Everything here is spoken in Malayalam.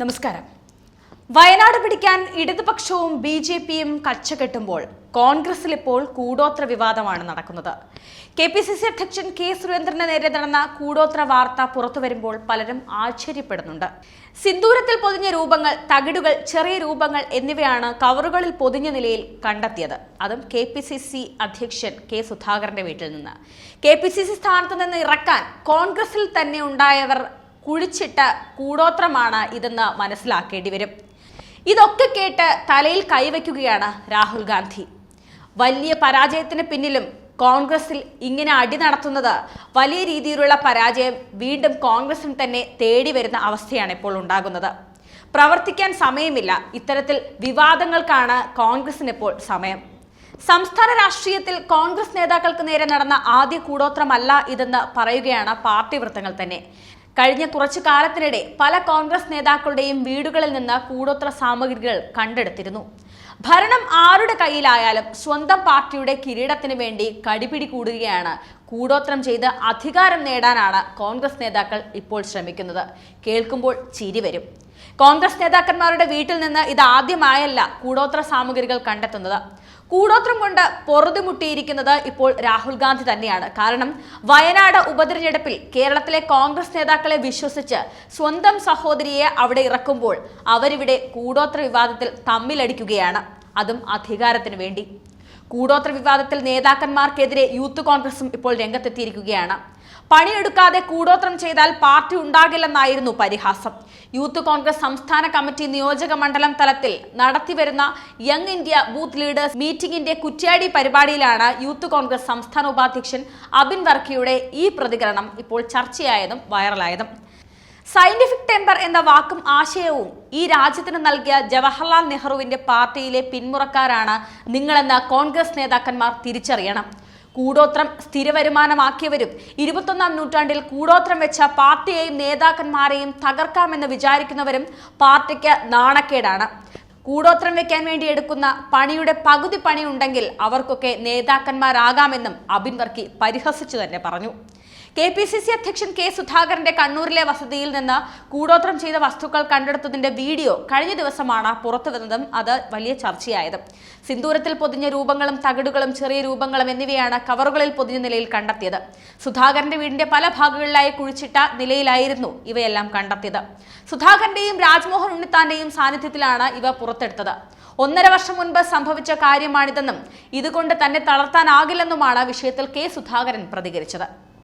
നമസ്കാരം. വയനാട് പിടിക്കാൻ ഇടതുപക്ഷവും ബി ജെ പിയും കച്ചകെട്ടുമ്പോൾ കോൺഗ്രസിൽ ഇപ്പോൾ കൂടോത്ര വിവാദമാണ് നടക്കുന്നത്. കെ പി സി സി അധ്യക്ഷൻ കെ സുരേന്ദ്രന് നേരെ നടന്ന കൂടോത്ര വാർത്ത പുറത്തു വരുമ്പോൾ പലരും ആശ്ചര്യപ്പെടുന്നുണ്ട്. സിന്ദൂരത്തിൽ പൊതിഞ്ഞ രൂപങ്ങൾ തകിടുകൾ ചെറിയ രൂപങ്ങൾ എന്നിവയാണ് കവറുകളിൽ പൊതിഞ്ഞ നിലയിൽ കണ്ടെത്തിയത്. അതും കെ പി സി സി അധ്യക്ഷൻ കെ സുധാകരന്റെ വീട്ടിൽ നിന്ന്. കെ പി സി സി സ്ഥാനത്ത് നിന്ന് ഇറക്കാൻ കോൺഗ്രസിൽ തന്നെ ഉണ്ടായവർ കുഴിച്ചിട്ട കൂടോത്രമാണ് ഇതെന്ന് മനസ്സിലാക്കേണ്ടി വരും. ഇതൊക്കെ കേട്ട് തലയിൽ കൈവയ്ക്കുകയാണ് രാഹുൽ ഗാന്ധി. വലിയ പരാജയത്തിന് പിന്നിലും കോൺഗ്രസിൽ ഇങ്ങനെ അടി നടത്തുന്നത് വലിയ രീതിയിലുള്ള പരാജയം വീണ്ടും കോൺഗ്രസിന് തന്നെ തേടി വരുന്ന അവസ്ഥയാണ് ഇപ്പോൾ ഉണ്ടാകുന്നത്. പ്രവർത്തിക്കാൻ സമയമില്ല. ഇത്തരത്തിൽ വിവാദങ്ങൾക്കാണ് കോൺഗ്രസിന് ഇപ്പോൾ സമയം. സംസ്ഥാന രാഷ്ട്രീയത്തിൽ കോൺഗ്രസ് നേതാക്കൾക്ക് നേരെ നടന്ന ആദ്യ കൂടോത്രമല്ല ഇതെന്ന് പറയുകയാണ് പാർട്ടി വൃത്തങ്ങൾ തന്നെ. കഴിഞ്ഞ കുറച്ചു കാലത്തിനിടെ പല കോൺഗ്രസ് നേതാക്കളുടെയും വീടുകളിൽ നിന്ന് കൂടോത്ര സാമഗ്രികൾ കണ്ടെടുത്തിരുന്നു. ഭരണം ആരുടെ കയ്യിലായാലും സ്വന്തം പാർട്ടിയുടെ കിരീടത്തിന് വേണ്ടി കടിപിടി കൂടുകയാണ്. കൂടോത്രം ചെയ്ത് അധികാരം നേടാനാണ് കോൺഗ്രസ് നേതാക്കൾ ഇപ്പോൾ ശ്രമിക്കുന്നത്. കേൾക്കുമ്പോൾ ചിരി വരും. കോൺഗ്രസ് നേതാക്കന്മാരുടെ വീട്ടിൽ നിന്ന് ഇത് ആദ്യമായല്ല കൂടോത്ര സാമഗ്രികൾ കണ്ടെത്തുന്നത്. കൂടോത്രം കൊണ്ട് പൊറുതുമുട്ടിയിരിക്കുന്നത് ഇപ്പോൾ രാഹുൽ ഗാന്ധി തന്നെയാണ്. കാരണം വയനാട് ഉപതിരഞ്ഞെടുപ്പിൽ കേരളത്തിലെ കോൺഗ്രസ് നേതാക്കളെ വിശ്വസിച്ച് സ്വന്തം സഹോദരിയെ അവിടെ ഇറക്കുമ്പോൾ അവരിവിടെ കൂടോത്ര വിവാദത്തിൽ തമ്മിലടിക്കുകയാണ്. അതും അധികാരത്തിന് വേണ്ടി. കൂടോത്ര വിവാദത്തിൽ നേതാക്കന്മാർക്കെതിരെ യൂത്ത് കോൺഗ്രസും ഇപ്പോൾ രംഗത്തെത്തിയിരിക്കുകയാണ്. പണിയെടുക്കാതെ കൂടോത്രം ചെയ്താൽ പാർട്ടി ഉണ്ടാകില്ലെന്നായിരുന്നു പരിഹാസം. യൂത്ത് കോൺഗ്രസ് സംസ്ഥാന കമ്മിറ്റി നിയോജക മണ്ഡലം തലത്തിൽ നടത്തിവരുന്ന യങ് ഇന്ത്യ ബൂത്ത് ലീഡേഴ്സ് മീറ്റിംഗിന്റെ കുറ്റ്യാടി പരിപാടിയിലാണ് യൂത്ത് കോൺഗ്രസ് സംസ്ഥാന ഉപാധ്യക്ഷൻ അബിൻ വർക്കിയുടെ ഈ പ്രതികരണം ഇപ്പോൾ ചർച്ചയായതും വൈറലായതും. സയന്റിഫിക് ടെമ്പർ എന്ന വാക്കും ആശയവും ഈ രാജ്യത്തിന് നൽകിയ ജവഹർലാൽ നെഹ്റുവിന്റെ പാർട്ടിയിലെ പിന്മുറക്കാരാണ് നിങ്ങളെന്ന് കോൺഗ്രസ് നേതാക്കന്മാർ തിരിച്ചറിയണം. കൂടോത്രം സ്ഥിരവരുമാനമാക്കിയവരും ഇരുപത്തൊന്നാം നൂറ്റാണ്ടിൽ കൂടോത്രം വെച്ച പാർട്ടിയെയും നേതാക്കന്മാരെയും തകർക്കാമെന്ന് വിചാരിക്കുന്നവരും പാർട്ടിക്ക് നാണക്കേടാണ്. കൂടോത്രം വെക്കാൻ വേണ്ടി എടുക്കുന്ന പണിയുടെ പകുതി പണിയുണ്ടെങ്കിൽ അവർക്കൊക്കെ നേതാക്കന്മാരാകാമെന്നും അബിൻ വർക്കി പരിഹസിച്ചു തന്നെ പറഞ്ഞു. കെ പി സി സി അധ്യക്ഷൻ കെ സുധാകരന്റെ കണ്ണൂരിലെ വസതിയിൽ നിന്ന് കൂടോത്രം ചെയ്ത വസ്തുക്കൾ കണ്ടെടുത്തതിന്റെ വീഡിയോ കഴിഞ്ഞ ദിവസമാണ് പുറത്തുവന്നതും അത് വലിയ ചർച്ചയായത്. സിന്ദൂരത്തിൽ പൊതിഞ്ഞ രൂപങ്ങളും തകിടുകളും ചെറിയ രൂപങ്ങളും എന്നിവയാണ് കവറുകളിൽ പൊതിഞ്ഞ നിലയിൽ കണ്ടെത്തിയത്. സുധാകരന്റെ വീടിന്റെ പല ഭാഗങ്ങളിലായി കുഴിച്ചിട്ട നിലയിലായിരുന്നു ഇവയെല്ലാം കണ്ടെത്തിയത്. സുധാകരന്റെയും രാജ്മോഹൻ ഉണ്ണിത്താന്റെയും സാന്നിധ്യത്തിലാണ് ഇവ പുറത്തെടുത്തത്. ഒന്നര വർഷം മുൻപ് സംഭവിച്ച കാര്യമാണിതെന്നും ഇതുകൊണ്ട് തന്നെ തളർത്താനാകില്ലെന്നുമാണ് വിഷയത്തിൽ കെ സുധാകരൻ പ്രതികരിച്ചത്.